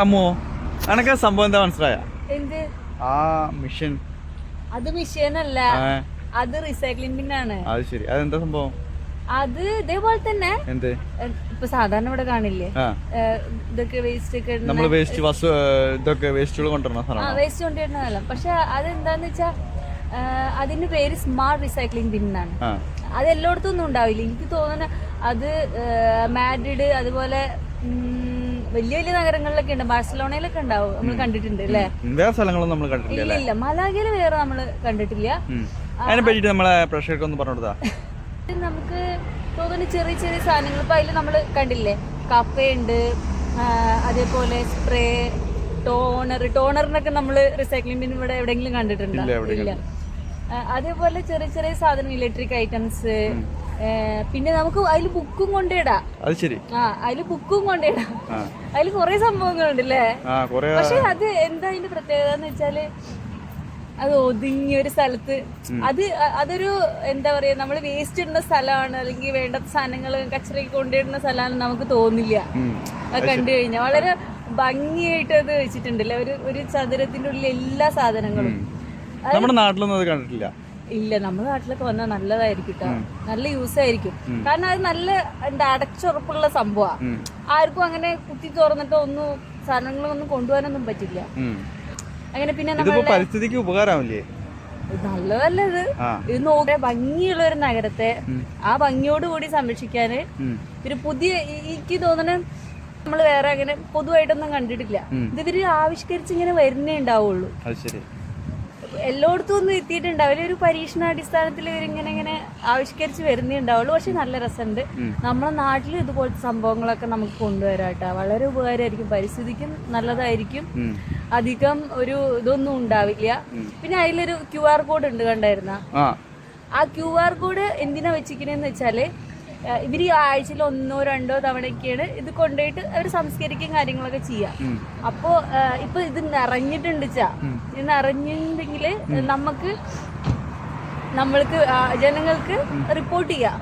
അമ്മോ അനക്ക് സംഭവം എന്താ മനസ്സിലായ? ആ മിഷൻ. അത് മിഷൻ അല്ല അത് റീസൈക്ലിംഗ് ആണ് അത് ശരി. അതെന്താ സംഭവം? അത് ഇതേപോലെ തന്നെ. ഇപ്പൊ സാധാരണ ഇവിടെ കാണില്ലേ? ഇതൊക്കെ വേസ്റ്റ് ഒക്കെ നമ്മൾ വേസ്റ്റ് ബസ് ഇതൊക്കെ വേസ്റ്റുകൾ കൊണ്ടുവരണ വേസ്റ്റ് കൊണ്ടിടുന്നതല്ല പക്ഷെ അതെന്താന്ന് വെച്ചാ അതിന്റെ പേര് സ്മാർട്ട് റീസൈക്ലിംഗ് ബിന്നാണ് എന്നാണ്. അത് എല്ലായിടത്തും ഒന്നും ഉണ്ടാവില്ല. എനിക്ക് തോന്നുന്ന അത് മാഡ്രിഡ് അതുപോലെ വലിയ വലിയ നഗരങ്ങളിലൊക്കെ ഉണ്ട്. ബാഴ്സലോണയിലൊക്കെ ഉണ്ടാവും. നമ്മൾ കണ്ടിട്ടുണ്ട് അല്ലേ? വേറെ സ്ഥലങ്ങളൊന്നും നമ്മൾ കണ്ടിട്ടില്ല ഇല്ല മലാഗയിൽ വേറെ നമ്മൾ കണ്ടിട്ടില്ല. അതിനെ പറ്റി നമ്മളെ പ്രേക്ഷകർക്ക് ഒന്ന് പറഞ്ഞു കൊടുത്താ നമുക്ക് തോന്നുന്നു ചെറിയ ചെറിയ സാധനങ്ങൾ. ഇപ്പൊ അതിൽ നമ്മൾ കണ്ടില്ലേ? കപ്പയുണ്ട് അതേപോലെ സ്പ്രേ ടോണർ. ടോണറിനൊക്കെ നമ്മൾ റീസൈക്ലിംഗ് ബിൻ ഇവിടെ എവിടെയെങ്കിലും കണ്ടിട്ടുണ്ടോ? ഇല്ല, അതേപോലെ ചെറിയ ചെറിയ സാധനം ഇലക്ട്രിക് ഐറ്റംസ് പിന്നെ നമുക്ക് അതിൽ ബുക്കും കൊണ്ടിടാം അത് ശരി. ആ അതിൽ ബുക്കും കൊണ്ടിടാം അതിൽ കുറെ സംഭവങ്ങളുണ്ട് അല്ലേ ആ കൊറേ പക്ഷെ അത് എന്താ അതിന്റെ പ്രത്യേകത എന്ന് വെച്ചാൽ അത് ഒതുങ്ങിയ ഒരു സ്ഥലത്ത് അത് അതൊരു എന്താ പറയാ നമ്മൾ വേസ്റ്റ് ഇടുന്ന സ്ഥലമാണ്. അല്ലെങ്കിൽ വേണ്ട സാധനങ്ങൾ കച്ചറയ്ക്ക് കൊണ്ടിടുന്ന സ്ഥലമാണ് നമുക്ക് തോന്നില്ല. അത് കണ്ടു കഴിഞ്ഞാൽ വളരെ ഭംഗിയായിട്ട് അത് വെച്ചിട്ടുണ്ടല്ലേ? ഒരു ഒരു ചതുരത്തിന്റെ ഉള്ളിൽ എല്ലാ സാധനങ്ങളും. നമ്മുടെ നാട്ടിലൊന്നും അത് കണ്ടിട്ടില്ല. ഇല്ല നമ്മുടെ നാട്ടിലൊക്കെ വന്നാൽ നല്ലതായിരിക്കും കേട്ടോ നല്ല യൂസ് ആയിരിക്കും. കാരണം അത് നല്ല എന്താ അടച്ചുറപ്പുള്ള സംഭവമാണ് ആർക്കും അങ്ങനെ കുത്തി തുറന്നിട്ടോ ഒന്നും സാധനങ്ങളൊന്നും കൊണ്ടുപോകാനൊന്നും പറ്റില്ല. അങ്ങനെ പിന്നെ നമ്മൾ പരിസ്ഥിതിക്ക് ഉപകാരമാവില്ലേ? നല്ലതല്ല ഇത് ഇത് നോക്കിയ ഭംഗിയുള്ള ഒരു നഗരത്തെ. ആ ഭംഗിയോട് കൂടി സംരക്ഷിക്കാന്. ഒരു പുതിയ എനിക്ക് തോന്നണ നമ്മൾ വേറെ അങ്ങനെ പൊതുവായിട്ടൊന്നും കണ്ടിട്ടില്ല. ഇത് ഇവർ ആവിഷ്കരിച്ച് ഇങ്ങനെ വരുന്നേ ഉണ്ടാവുള്ളൂ. എല്ലായിടത്തും ഒന്നും എത്തിയിട്ടുണ്ടാവില്ല ഒരു പരീക്ഷണാടിസ്ഥാനത്തിൽ ഇവരിങ്ങനെ ഇങ്ങനെ ആവിഷ്കരിച്ച് വരുന്നേ ഉണ്ടാവുള്ളൂ. പക്ഷെ നല്ല രസമുണ്ട്. നമ്മുടെ നമ്മളെ നാട്ടിൽ ഇതുപോലത്തെ സംഭവങ്ങളൊക്കെ നമുക്ക് കൊണ്ടുവരാട്ടോ വളരെ ഉപകാരമായിരിക്കും. പരിസ്ഥിതിക്കും നല്ലതായിരിക്കും. അധികം ഒരു ഇതൊന്നും ഉണ്ടാവില്ല. പിന്നെ അതിലൊരു ക്യു ആർ കോഡ് ഉണ്ട് കണ്ടായിരുന്ന? ആ. ആ ക്യു ആർ കോഡ് എന്തിനാ വെച്ചിരിക്കണേന്ന് വെച്ചാൽ ഇവർ ഈ ആഴ്ചയിൽ ഒന്നോ രണ്ടോ തവണയൊക്കെയാണ് ഇത് കൊണ്ടുപോയിട്ട് അവർ സംസ്കരിക്കും കാര്യങ്ങളൊക്കെ ചെയ്യാം. അപ്പോ ഇപ്പൊ ഇത് നിറഞ്ഞിട്ടുണ്ട് ചാ ഇത് നിറഞ്ഞിട്ടുണ്ടെങ്കിൽ നമുക്ക് നമ്മൾക്ക് ജനങ്ങൾക്ക് റിപ്പോർട്ട് ചെയ്യാം.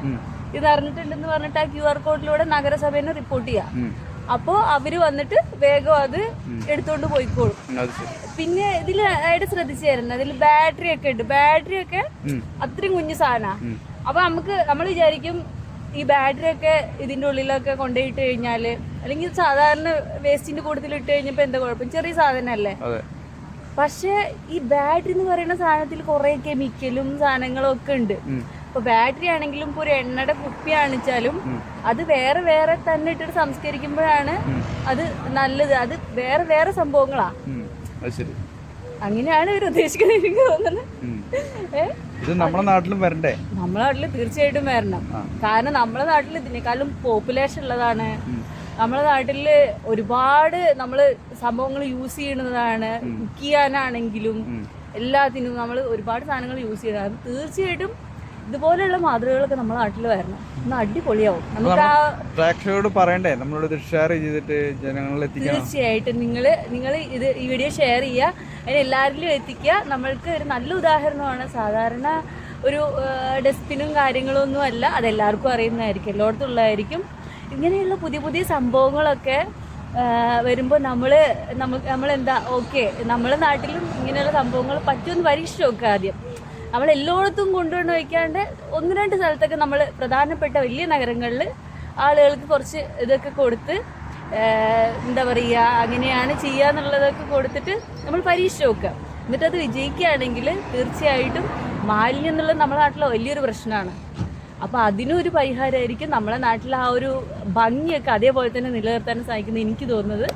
ഇത് നിറഞ്ഞിട്ടുണ്ടെന്ന് പറഞ്ഞിട്ട് ആ ക്യു ആർ കോഡിലൂടെ നഗരസഭേനെ റിപ്പോർട്ട് ചെയ്യാം. അപ്പോ അവർ വന്നിട്ട് വേഗം അത് എടുത്തോണ്ട് പോയിക്കോളും. പിന്നെ ഇതിൽ ആയിട്ട് ശ്രദ്ധിച്ചായിരുന്നു അതിൽ ബാറ്ററി ഒക്കെ ഉണ്ട്. ബാറ്ററി ഒക്കെ. അത്രയും കുഞ്ഞു സാധനമാണ് അപ്പൊ നമുക്ക് നമ്മൾ വിചാരിക്കും ഈ ബാറ്ററി ഒക്കെ ഇതിന്റെ ഉള്ളിലൊക്കെ കൊണ്ടുപോയിട്ട് കഴിഞ്ഞാൽ അല്ലെങ്കിൽ സാധാരണ വേസ്റ്റിന്റെ കൂട്ടത്തിൽ ഇട്ട് കഴിഞ്ഞപ്പോ എന്താ കുഴപ്പം? ചെറിയ സാധനമല്ലേ പക്ഷെ ഈ ബാറ്ററി എന്ന് പറയുന്ന സാധനത്തിൽ കുറെ കെമിക്കലും സാധനങ്ങളും ഒക്കെ ഉണ്ട്. ഇപ്പൊ ബാറ്ററി ആണെങ്കിലും ഇപ്പൊ ഒരു എണ്ണയുടെ കുപ്പി ആണിച്ചാലും അത് വേറെ വേറെ തന്നെ ഇട്ടിട്ട് സംസ്കരിക്കുമ്പോഴാണ് അത് നല്ലത്. അത് വേറെ വേറെ സംഭവങ്ങളാ. അങ്ങനെയാണ് ഇവർ ഉദ്ദേശിക്കുന്നത് എനിക്ക് തോന്നുന്നത്. ഉം. ഇത് നമ്മുടെ നാട്ടിലും വരണ്ടേ? നമ്മുടെ നാട്ടിൽ തീർച്ചയായിട്ടും വരണം. കാരണം നമ്മുടെ നാട്ടിൽ ഇതിനേക്കാളും പോപ്പുലേഷൻ ഉള്ളതാണ്. നമ്മുടെ നാട്ടിൽ ഒരുപാട് നമ്മൾ സംഭവങ്ങൾ യൂസ് ചെയ്യുന്നതാണ്. കുക്ക് ചെയ്യാനാണെങ്കിലും എല്ലാത്തിനും നമ്മൾ ഒരുപാട് സാധനങ്ങൾ യൂസ് ചെയ്യുന്നത് തീർച്ചയായിട്ടും ഇതുപോലെയുള്ള മാതൃകകളൊക്കെ നമ്മളെ നാട്ടിൽ വരണം. ഒന്ന് അടിപൊളിയാവും. നമുക്ക് ആ പ്രേക്ഷകരോട് പറയണ്ടേ? നമ്മളോട് ഷെയർ ചെയ്തിട്ട് ജനങ്ങളിൽ എത്തിക്കണം. തീർച്ചയായിട്ടും. നിങ്ങൾ നിങ്ങൾ ഇത് ഈ വീഡിയോ ഷെയർ ചെയ്യുക. അതിന് എല്ലാവരിലും എത്തിക്കുക. നമ്മൾക്ക് ഒരു നല്ല ഉദാഹരണമാണ്. സാധാരണ ഒരു ഡസ്റ്റ്ബിനും കാര്യങ്ങളും ഒന്നും അല്ല. അതെല്ലാവർക്കും അറിയുന്നതായിരിക്കും. എല്ലായിടത്തും ഉള്ളതായിരിക്കും. ഇങ്ങനെയുള്ള പുതിയ പുതിയ സംഭവങ്ങളൊക്കെ വരുമ്പോൾ നമ്മൾ നമ്മൾ നമ്മളെന്താ ഓക്കെ നമ്മളെ നാട്ടിലും ഇങ്ങനെയുള്ള സംഭവങ്ങൾ പറ്റുമെന്ന് പരീക്ഷിച്ച് നോക്കുക ആദ്യം. നമ്മൾ എല്ലായിടത്തും കൊണ്ടുവന്ന് വയ്ക്കാണ്ട് ഒന്ന് രണ്ട് സ്ഥലത്തൊക്കെ നമ്മൾ പ്രധാനപ്പെട്ട വലിയ നഗരങ്ങളിൽ ആളുകൾക്ക് കുറച്ച് ഇതൊക്കെ കൊടുത്ത് എന്താ പറയുക അങ്ങനെയാണ് ചെയ്യുക എന്നുള്ളതൊക്കെ കൊടുത്തിട്ട് നമ്മൾ പരീക്ഷ നോക്കുക എന്നിട്ട് അത് വിജയിക്കുകയാണെങ്കിൽ തീർച്ചയായിട്ടും മാലിന്യം എന്നുള്ളത് നമ്മുടെ നാട്ടിലെ വലിയൊരു പ്രശ്നമാണ്. അപ്പോൾ അതിനും ഒരു പരിഹാരമായിരിക്കും നമ്മളെ നാട്ടിലെ ആ ഒരു ഭംഗിയൊക്കെ അതേപോലെ തന്നെ നിലനിർത്താൻ സാധിക്കുന്നത് എനിക്ക് തോന്നുന്നത്.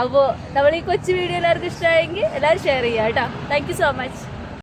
അപ്പോൾ നമ്മൾ ഈ കൊച്ചു വീഡിയോ എല്ലാവർക്കും ഇഷ്ടമായെങ്കിൽ എല്ലാവരും ഷെയർ ചെയ്യുക കേട്ടോ. Thank so much